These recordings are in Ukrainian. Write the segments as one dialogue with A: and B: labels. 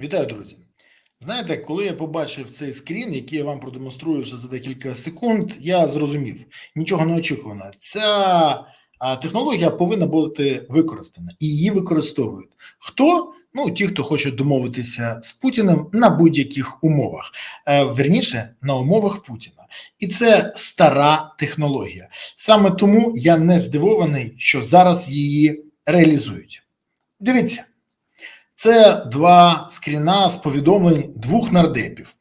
A: Вітаю, друзі. Знаєте, коли я побачив цей скрін, який я вам продемонструю вже за декілька секунд, я зрозумів нічого не очікувано. Ця технологія повинна бути використана і її використовують. Хто? Ну, ті, хто хоче домовитися з Путіним на будь-яких умовах, е, верніше на умовах Путіна, і це стара технологія. Саме тому я не здивований, що зараз її реалізують. Дивіться. Це два скріна з повідомлень двох нардепів.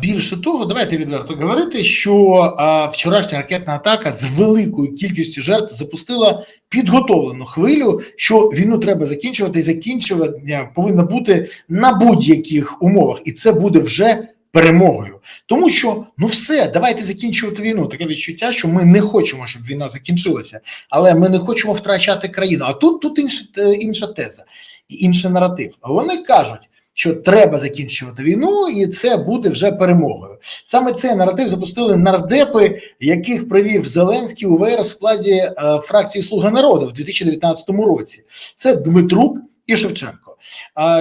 A: Більше того, давайте відверто говорити, що вчорашня ракетна атака з великою кількістю жертв запустила підготовлену хвилю, що війну треба закінчувати, і закінчування повинно бути на будь-яких умовах, і це буде вже перемогою. Тому що ну все, давайте закінчувати війну. Таке відчуття, що ми не хочемо, щоб війна закінчилася, але ми не хочемо втрачати країну. А тут тут інша, інша теза інший наратив. Вони кажуть, що треба закінчувати війну, і це буде вже перемогою. Саме цей наратив запустили нардепи, яких привів Зеленський у ВР в складі е, фракції Слуга народу в 2019 році. Це Дмитрук і Шевченко.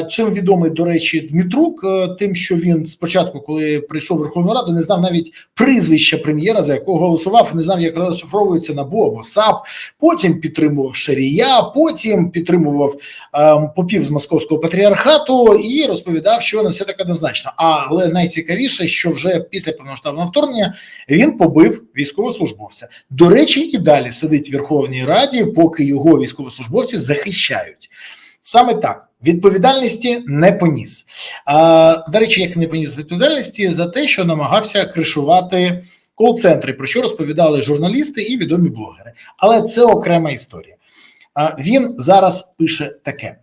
A: Чим відомий, до речі, Дмитрук, е, тим, що він спочатку, коли прийшов в Верховну Раду, не знав навіть прізвища прем'єра, за якого голосував, не знав, як розшифровується НАБУ або САП. Потім підтримував Шарія, потім підтримував е, попів з московського патріархату і розповідав, що не все так однозначно. Але найцікавіше, що вже після повноштабного вторгнення він побив військовослужбовця. До речі, і далі сидить в Верховній Раді, поки його військовослужбовці захищають. Саме так відповідальності не поніс. А, До речі, як не поніс відповідальності за те, що намагався кришувати кол-центри, про що розповідали журналісти і відомі блогери. Але це окрема історія. А, Він зараз пише таке.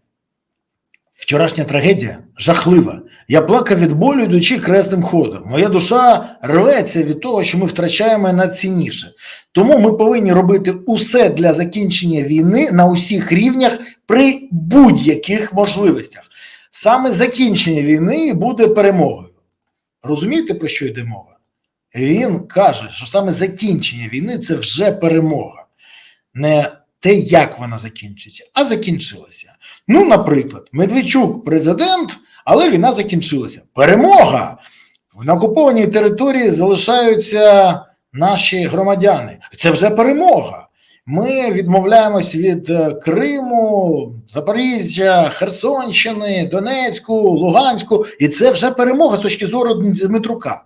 A: Вчорашня трагедія жахлива. Я плакав від болю, йдучи кресним ходом. Моя душа рветься від того, що ми втрачаємо найцінніше. Тому ми повинні робити усе для закінчення війни на усіх рівнях при будь-яких можливостях. Саме закінчення війни буде перемогою. Розумієте, про що йде мова? Він каже, що саме закінчення війни це вже перемога. Не те, як вона закінчиться, а закінчилася. Ну, наприклад, Медведчук президент, але війна закінчилася. Перемога! На окупованій території залишаються наші громадяни. Це вже перемога. Ми відмовляємось від Криму, Запоріжжя, Херсонщини, Донецьку, Луганську, і це вже перемога з точки зору Дмитрука.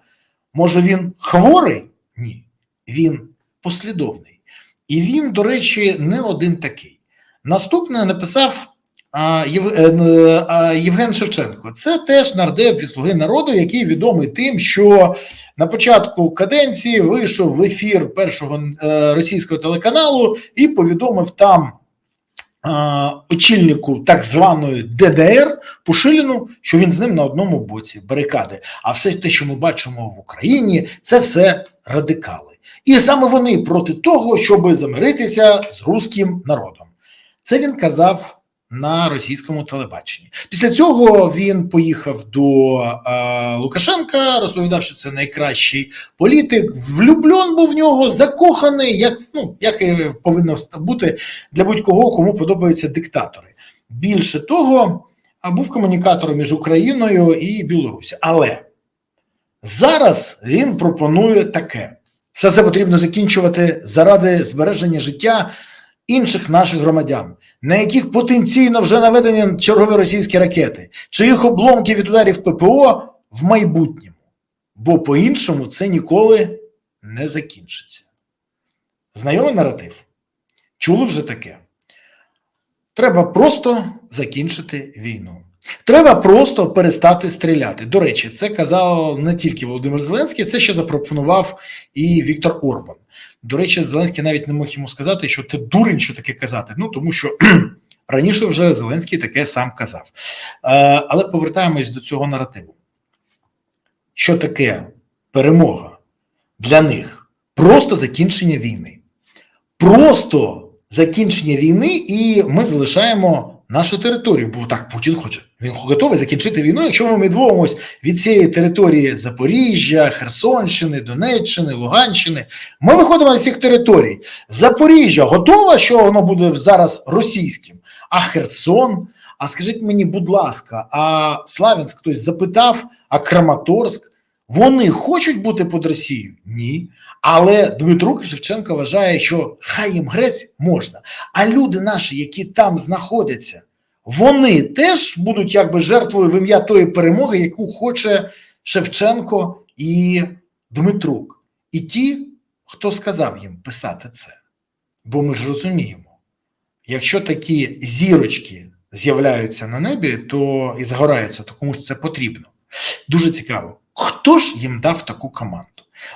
A: Може, він хворий? Ні, він послідовний. І він, до речі, не один такий. Наступне написав Єв, а, Євген Шевченко. Це теж нардеп від слуги народу, який відомий тим, що на початку каденції вийшов в ефір першого е, російського телеканалу і повідомив там е, очільнику так званої ДДР Пушиліну, що він з ним на одному боці барикади. А все те, що ми бачимо в Україні, це все радикали. І саме вони проти того, щоб замиритися з руським народом. Це він казав на російському телебаченні. Після цього він поїхав до е, Лукашенка, розповідав, що це найкращий політик. Влюблен був в нього, закоханий, як ну як і повинно бути для будь-кого, кому подобаються диктатори. Більше того, був комунікатором між Україною і Білорусі. Але зараз він пропонує таке. Все це потрібно закінчувати заради збереження життя інших наших громадян, на яких потенційно вже наведені чергові російські ракети, чи їх обломки від ударів ППО в майбутньому, бо по-іншому це ніколи не закінчиться. Знайомий наратив? Чули вже таке? Треба просто закінчити війну. Треба просто перестати стріляти. До речі, це казав не тільки Володимир Зеленський, це ще запропонував і Віктор Орбан. До речі, Зеленський навіть не мог йому сказати, що ти дурень, що таке казати. Ну тому що раніше вже Зеленський таке сам казав. Е, але повертаємось до цього наративу. Що таке перемога для них? Просто закінчення війни. Просто закінчення війни, і ми залишаємо нашу територію, бо так Путін хоче. Він готовий закінчити війну, якщо ми відмовимось від цієї території Запоріжжя, Херсонщини, Донеччини, Луганщини. Ми виходимо з цих територій. Запоріжжя готова, що воно буде зараз російським, а Херсон, А скажіть мені, будь ласка, а Славянськ хтось запитав, а Краматорськ, вони хочуть бути під Росією? Ні. Але Дмитрук Шевченко вважає, що хай їм грець можна. А люди наші, які там знаходяться, вони теж будуть якби жертвою в ім'я тої перемоги, яку хоче Шевченко і Дмитрук. І ті, хто сказав їм писати це. Бо ми ж розуміємо, якщо такі зірочки з'являються на небі, то і згораються, то комусь це потрібно. Дуже цікаво, хто ж їм дав таку команду?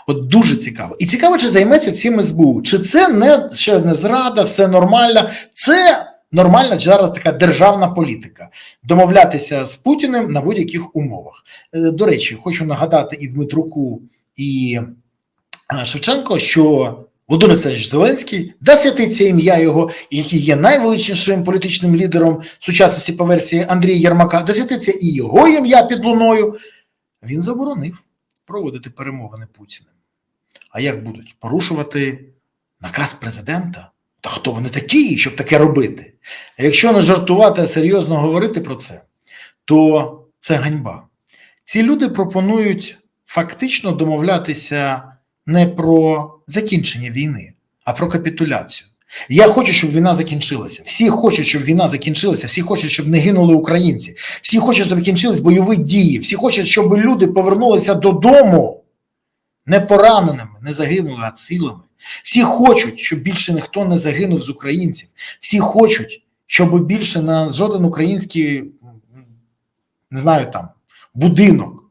A: От дуже цікаво. І цікаво, чи займеться цим СБУ. Чи це не ще не зрада, все нормально? Це нормальна зараз така державна політика домовлятися з Путіним на будь-яких умовах. Е, До речі, хочу нагадати і Дмитруку, і е, Шевченко, що Володимир Олександрович Зеленський, да святиться ім'я його, який є найвеличнішим політичним лідером сучасності по версії Андрія Єрмака, да святиться і його ім'я під луною. Він заборонив проводити перемовини Путіним. А як будуть порушувати наказ президента? Та хто вони такі, щоб таке робити? А якщо не жартувати, а серйозно говорити про це, то це ганьба. Ці люди пропонують фактично домовлятися не про закінчення війни, а про капітуляцію. Я хочу, щоб війна закінчилася. Всі хочуть, щоб війна закінчилася, всі хочуть, щоб не гинули українці, всі хочуть, щоб закінчились бойові дії, всі хочуть, щоб люди повернулися додому не пораненими, не загинули, а цілими. Всі хочуть, щоб більше ніхто не загинув з українців. Всі хочуть, щоб більше на жоден український, не знаю там, будинок,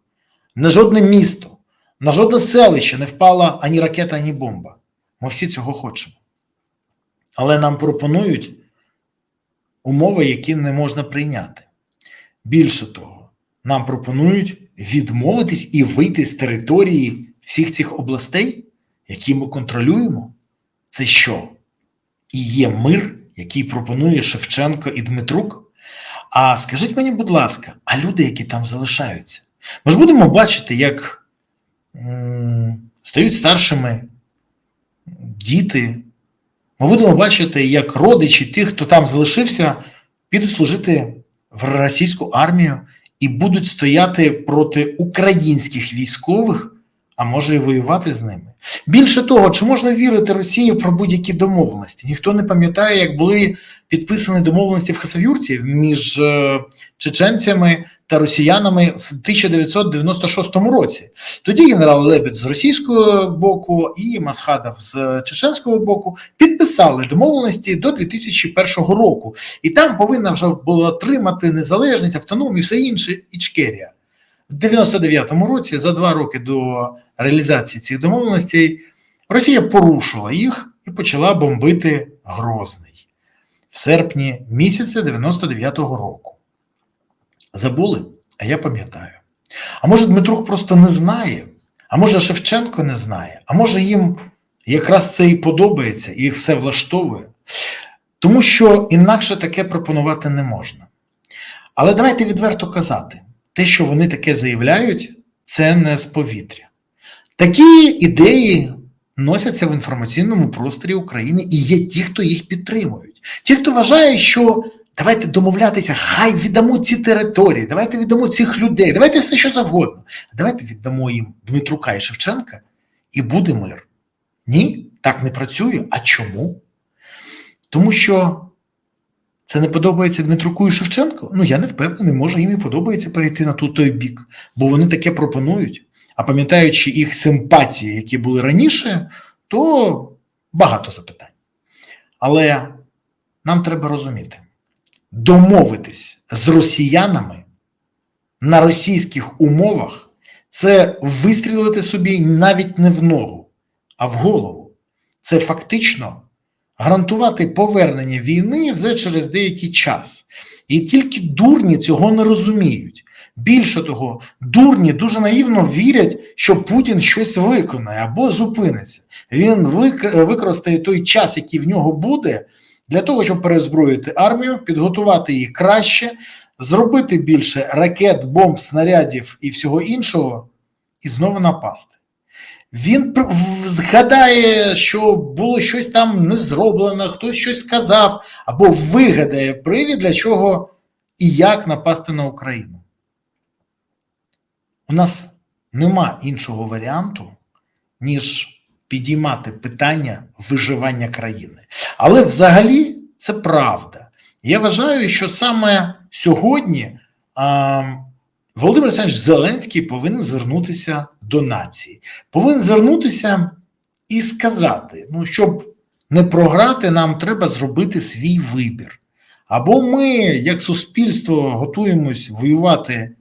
A: на жодне місто, на жодне селище не впала ані ракета, ані бомба. Ми всі цього хочемо. Але нам пропонують умови, які не можна прийняти. Більше того, нам пропонують відмовитись і вийти з території всіх цих областей, які ми контролюємо. Це що? І є мир, який пропонує Шевченко і Дмитрук. А скажіть мені, будь ласка, а люди, які там залишаються, ми ж будемо бачити, як м, стають старшими діти. Ми будемо бачити, як родичі тих, хто там залишився, підуть служити в російську армію і будуть стояти проти українських військових, а може і воювати з ними. Більше того, чи можна вірити Росії про будь-які домовленості? Ніхто не пам'ятає, як були підписані домовленості в Хасавюрті між е, чеченцями та росіянами в 1996 році. Тоді генерал Лебедь з російського боку і Масхадов з чеченського боку підписали домовленості до 2001 року, і там повинна вже була отримати незалежність, автономію, все інше Ічкерія. В 99-му році, за два роки до реалізації цих домовленостей, Росія порушила їх і почала бомбити Грозний в серпні місяця 99-го року. Забули? А я пам'ятаю. А може, Дмитрук просто не знає, а може Шевченко не знає, а може їм якраз це і подобається, і їх все влаштовує. Тому що інакше таке пропонувати не можна. Але давайте відверто казати, те, що вони таке заявляють, це не з повітря. Такі ідеї носяться в інформаційному просторі України, і є ті, хто їх підтримують. Ті, хто вважає, що давайте домовлятися, хай віддамо ці території, давайте віддамо цих людей, давайте все, що завгодно. Давайте віддамо їм Дмитрука і Шевченка, і буде мир. Ні, так не працює. А чому? Тому що це не подобається Дмитруку і Шевченко? Ну я не впевнений, може їм і подобається перейти на ту той бік, бо вони таке пропонують. А пам'ятаючи їх симпатії, які були раніше, то багато запитань. Але нам треба розуміти, домовитись з росіянами на російських умовах це вистрілити собі навіть не в ногу, а в голову. Це фактично гарантувати повернення війни вже через деякий час. І тільки дурні цього не розуміють. Більше того, дурні дуже наївно вірять, що Путін щось виконає або зупиниться. Він використає той час, який в нього буде, для того, щоб перезброїти армію, підготувати її краще, зробити більше ракет, бомб, снарядів і всього іншого, і знову напасти. Він згадає, що було щось там не зроблено, хтось щось сказав, або вигадає привід, для чого і як напасти на Україну. У нас нема іншого варіанту, ніж підіймати питання виживання країни. Але взагалі це правда. Я вважаю, що саме сьогодні а, Володимир Олександрович Зеленський повинен звернутися до нації, повинен звернутися і сказати: ну, щоб не програти, нам треба зробити свій вибір. Або ми, як суспільство, готуємось воювати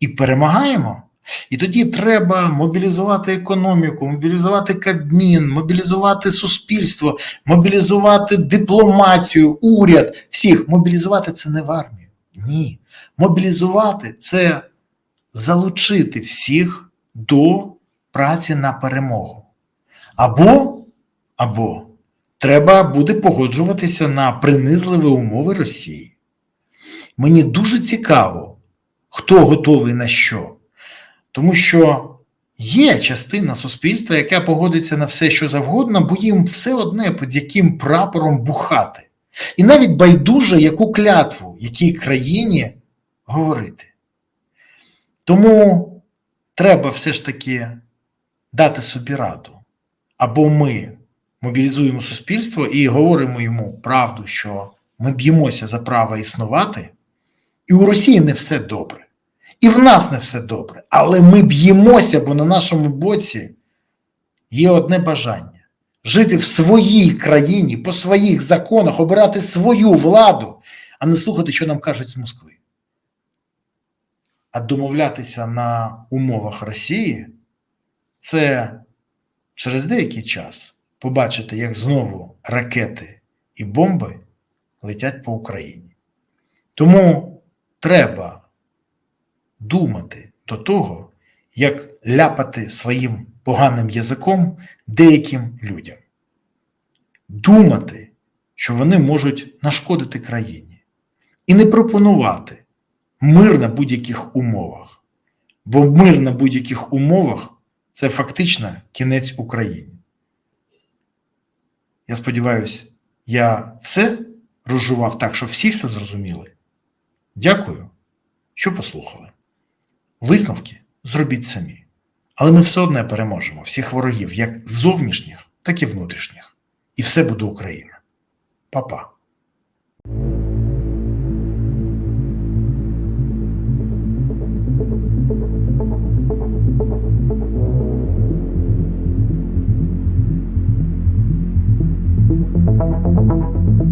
A: і перемагаємо. І тоді треба мобілізувати економіку, мобілізувати Кабмін, мобілізувати суспільство, мобілізувати дипломатію, уряд, всіх. Мобілізувати це не в армію. Ні. Мобілізувати це залучити всіх до праці на перемогу. Або, або треба буде погоджуватися на принизливі умови Росії. Мені дуже цікаво, хто готовий на що. Тому що є частина суспільства, яка погодиться на все, що завгодно, бо їм все одне під яким прапором бухати. І навіть байдуже, яку клятву, якій країні говорити. Тому треба все ж таки дати собі раду. Або ми мобілізуємо суспільство і говоримо йому правду, що ми б'ємося за право існувати, і у Росії не все добре. І в нас не все добре. Але ми б'ємося, бо на нашому боці є одне бажання жити в своїй країні, по своїх законах, обирати свою владу, а не слухати, що нам кажуть з Москви. А домовлятися на умовах Росії це через деякий час побачити, як знову ракети і бомби летять по Україні. Тому треба думати до того, як ляпати своїм поганим язиком деяким людям. Думати, що вони можуть нашкодити країні, і не пропонувати мир на будь-яких умовах. Бо мир на будь-яких умовах це фактично кінець Україні. Я сподіваюся, я все розжував так, що всі все зрозуміли. Дякую, що послухали. Висновки зробіть самі. Але ми все одно переможемо всіх ворогів, як зовнішніх, так і внутрішніх. І все буде Україна. Па-па. Thank you.